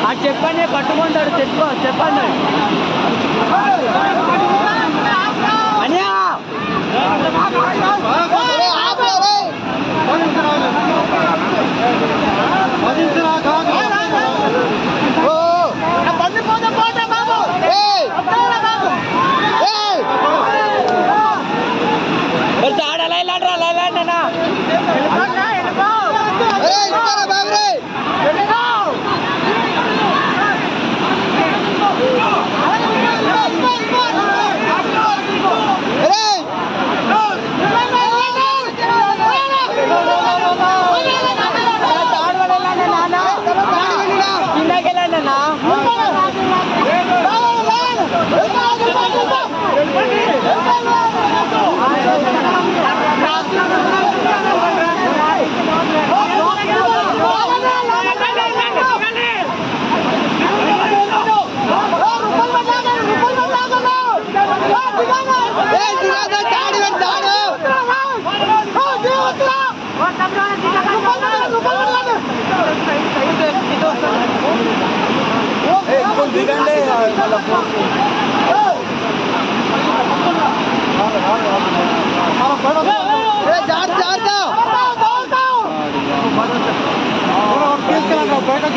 ఆ చెప్పండి పట్టుకుంటాడు చెప్పు చెప్పండి. అనియా!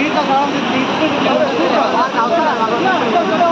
聞いたから、聞いたから。